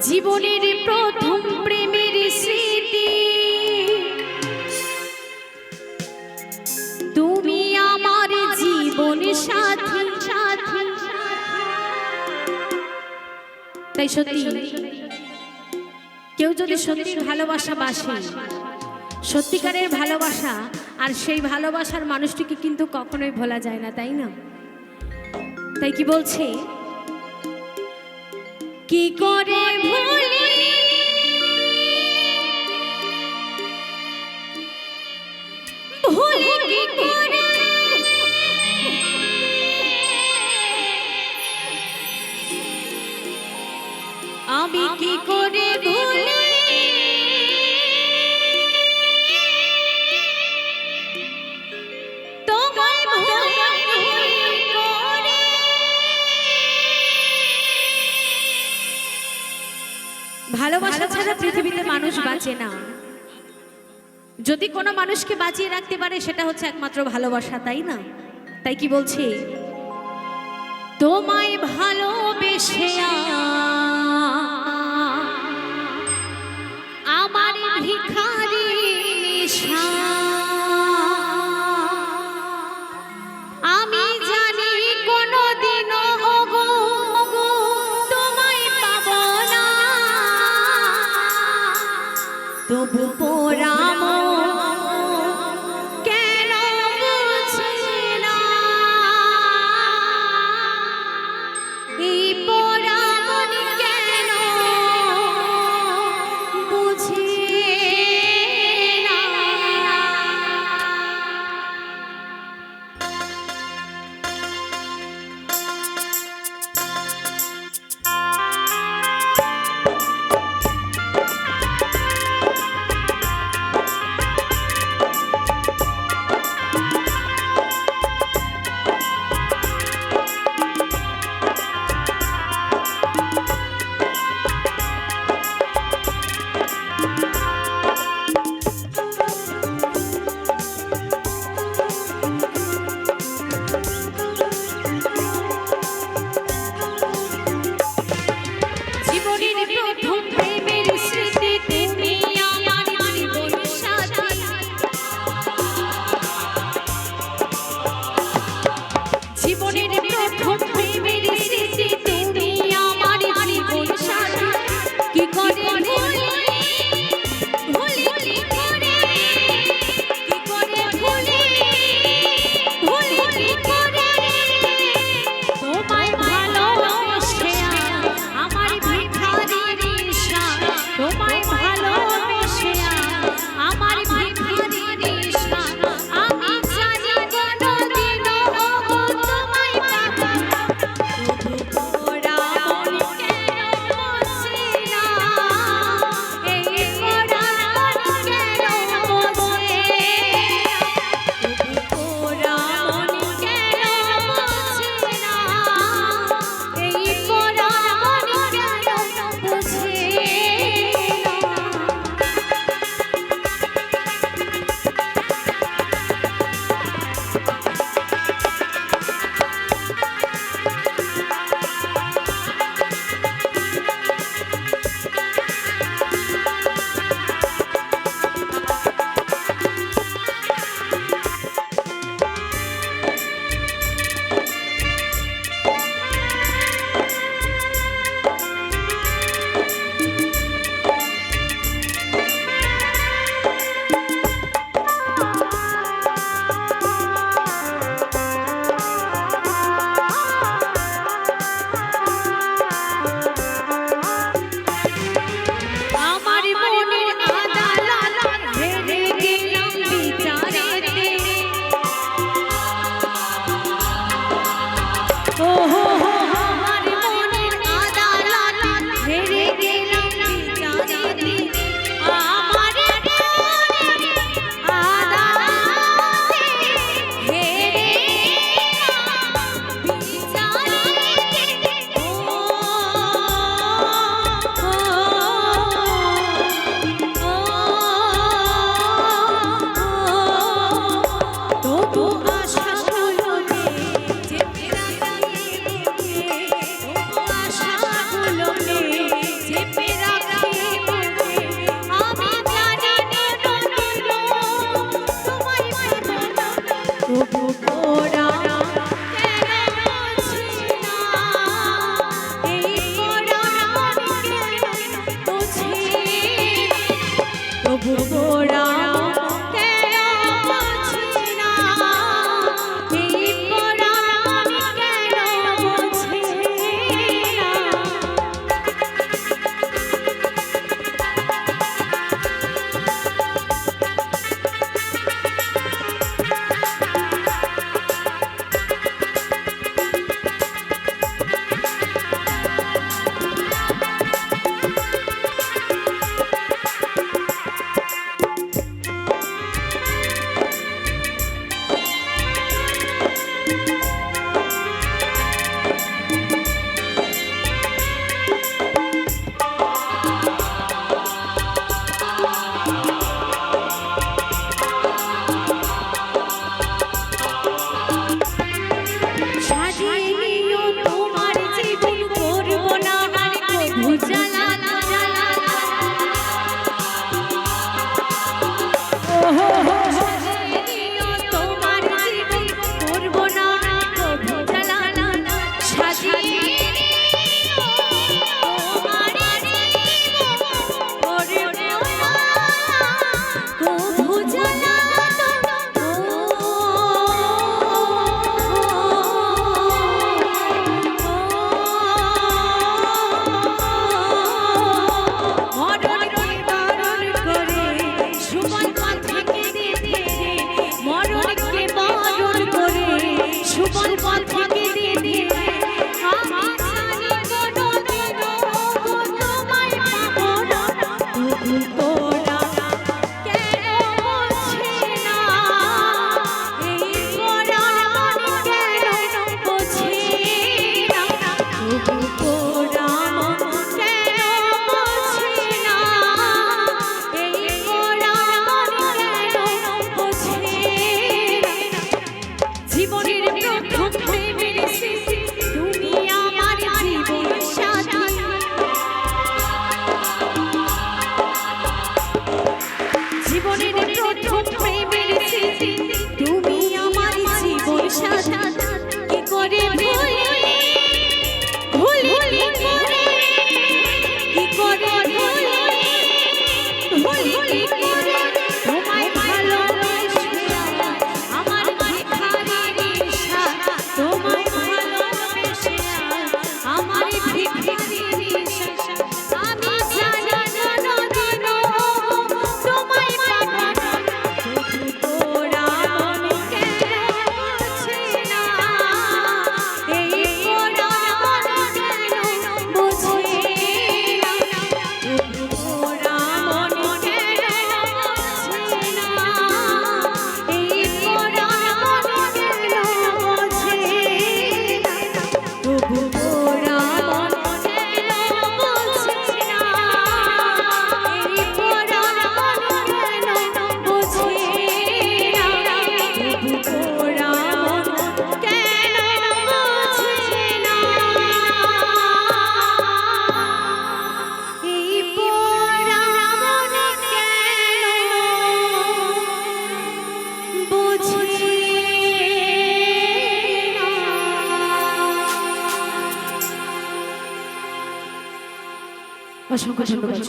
জীবনের প্রথম প্রেমের স্মৃতি। তুমি আমার জীবন সাথী সাথী। তাই সত্যি, কেউ যদি সত্যি ভালোবাসা বাসে, সত্যিকারের ভালোবাসা, আর সেই ভালোবাসার মানুষটিকে কিন্তু কখনোই ভোলা যায় না, তাই না? তাই কি বলছে? কি করে আমি কি করে ভুলি? ভালোবাসা ছাড়া পৃথিবীতে মানুষ বাঁচে না। যদি কোনো মানুষকে বাঁচিয়ে রাখতে পারে সেটা হচ্ছে একমাত্র ভালোবাসা তাই না? তাই কি বলছি? তোমায় ভালোবেসে জীবন সাথী অসংখ্য ধন্যবাদ